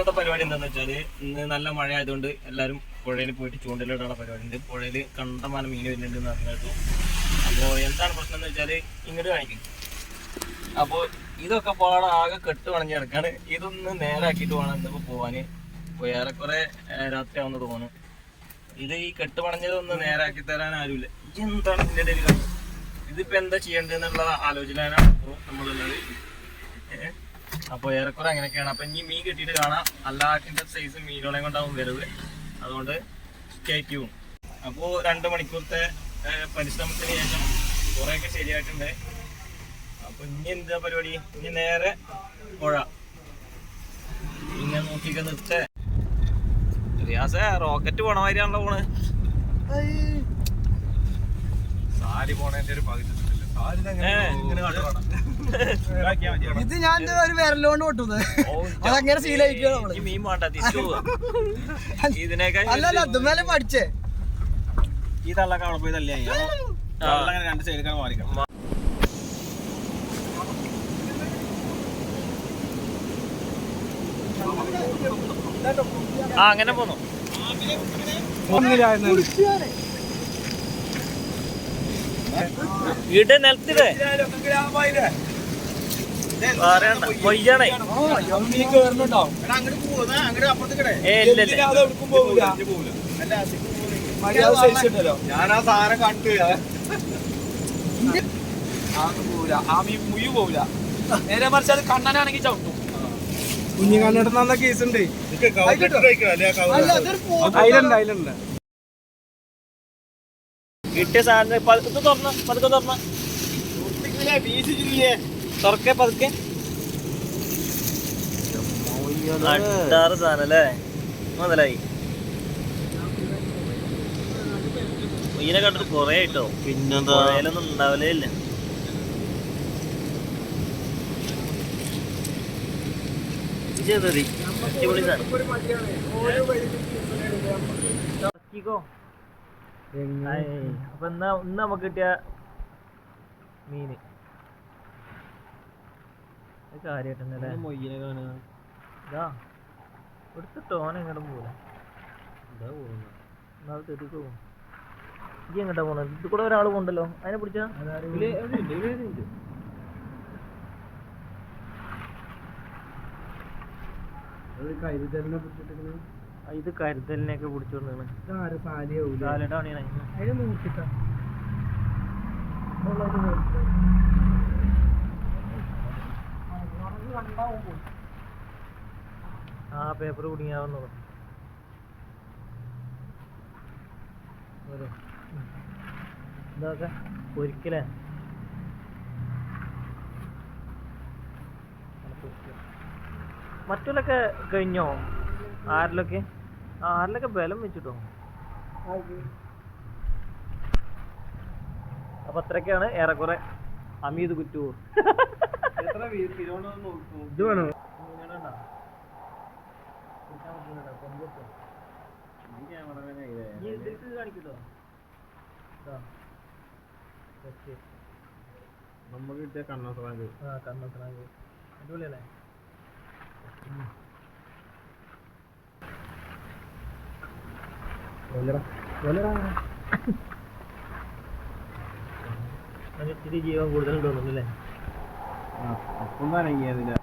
ഇന്നത്തെ പരിപാടി എന്താന്ന് വെച്ചാൽ ഇന്ന് നല്ല മഴ ആയതുകൊണ്ട് എല്ലാരും പുഴയിൽ പോയിട്ട് ചൂണ്ടലിടാനുള്ള പരിപാടി ഉണ്ട് പുഴയിൽ കണ്ടമാനം മീൻ വരുന്നുണ്ട് എന്ന് അറിഞ്ഞിട്ടു അപ്പോൾ എന്താണ് പ്രശ്നം എന്ന് വെച്ചാൽ ഇങ്ങോട്ട് കാണിക്കും. അപ്പോൾ ഇതൊക്കെ പാടെ ആകെ കെട്ട് വണഞ്ഞ് കിടക്കാണ്. ഇതൊന്ന് നേരാക്കിയിട്ട് വേണം ഇന്നിപ്പോ പോവാന്. ഏറെക്കുറെ രാത്രി ആവുന്ന തോന്നുന്നു. ഇത് ഈ കെട്ട് പണഞ്ഞതൊന്ന് നേരാക്കി തരാൻ ആരുമില്ല. എന്താണ് ഇതിന്റെ ഇടയിൽ കാണുന്നത് ഇതിപ്പോ എന്താ ചെയ്യേണ്ടതെന്നുള്ള ആലോചനയാണ് നമ്മളുള്ളത് ഏഹ്? അപ്പൊ ഏറെക്കുറെ അങ്ങനെയൊക്കെയാണ്. അപ്പൊ ഇനി മീൻ കിട്ടിയിട്ട് കാണാം. അല്ലാക്കിന്റെ സൈസ് മീനുകളെ കൊണ്ടാവും വരവ്. അതുകൊണ്ട് സ്റ്റേറ്റ്യൂൺ അപ്പോ രണ്ട് മണിക്കൂറത്തെ പരിശ്രമത്തിന് ശേഷം കുറെയൊക്കെ ശരിയായിട്ടുണ്ട്. അപ്പൊ ഇനി എന്താ പരിപാടി? ഇനി നേരെ പുഴ. ഇങ്ങനെ നോക്കിയൊക്കെ നിർത്തേ. റിയാസേ റോക്കറ്റ് പോണ മാതിരിയാണല്ലോ പോണ്. സാരി പോണേന്റെ ഒരു പകുതി. ഇത് ഞാൻ ഒരു വിരലോണ്ട് പൊട്ടുന്നത്. അതങ്ങനെ പോവാ. അല്ലല്ല അതുമേലെ പഠിച്ചേ. ഈ തള്ളൊക്കെ അവിടെ പോയി രണ്ട് സൈഡിൽ മാറിക്കണം ആ അങ്ങനെ പോന്നു. നിലത്തിടേ പറയണ്ട കൊയ്യാണേ. ഇല്ല ഇല്ല. ഞാൻ ആ സാധനം കണ്ടു പോവില്ല ആ മീൻ മുയു പോവില്ല നേരെ മറിച്ച് അത് കണ്ണനാണെങ്കിൽ ചവിട്ടും. കുഞ്ഞു കണ്ണെടുത്ത കേസ് ഉണ്ട്. അല്ല അതൊരു അതിലുണ്ട് അതിലുണ്ട് കിട്ടിയ സാധനം പതുക്കെ ഇത് തുറന്ന. പതുക്കെ തുറന്ന. തുറക്കെ പതുക്കെ അട്ടാറ് സാധനം അല്ലേ? മുതലായി. മീനെ കണ്ടിട്ട് കൊറേ ആയിട്ടോ പിന്നെന്താ? ഒന്നും ഉണ്ടാവലേ ഇല്ല. ചെറുതി അടിപൊളി സാധനം. അപ്പൊ എന്നാ ഇന്ന് നമുക്ക് കിട്ടിയ മീന്. കാര്യായിട്ടല്ലേ ഇതാ എടുത്തിട്ടോ ഓൻ എങ്ങോട്ടും പോല എന്നാ തെറ്റിക്കോ ഈ എങ്ങോട്ടാ പോണത് ഇത് കൂടെ ഒരാൾ പോണ്ടല്ലോ? അതിനെ പിടിച്ചാ? ഇത് കരുതലിനെയൊക്കെ പിടിച്ചോണ്ടാണ് ആ പേപ്പർ കുടുങ്ങിയാവുന്നത് ഇതൊക്കെ ഒരിക്കലേ മറ്റുള്ളൊക്കെ കഴിഞ്ഞോ? ആരിലൊക്കെ? ആ ആരിലൊക്കെ ബലം വെച്ചിട്ടോ? അപ്പൊ അത്രയൊക്കെയാണ് ഏറെക്കുറെ അമീത് കുറ്റൂർ. ഇത് വേണോ? നമുക്ക് കിട്ടിയ കണ്ണോസറാങ്ക് അടിപൊളിയല്ലേ? ഇത്തിരി ജീവൻ കൂടുതൽ തോന്നുന്നു അപ്പം അപ്പം നനങ്ങിയതില്ല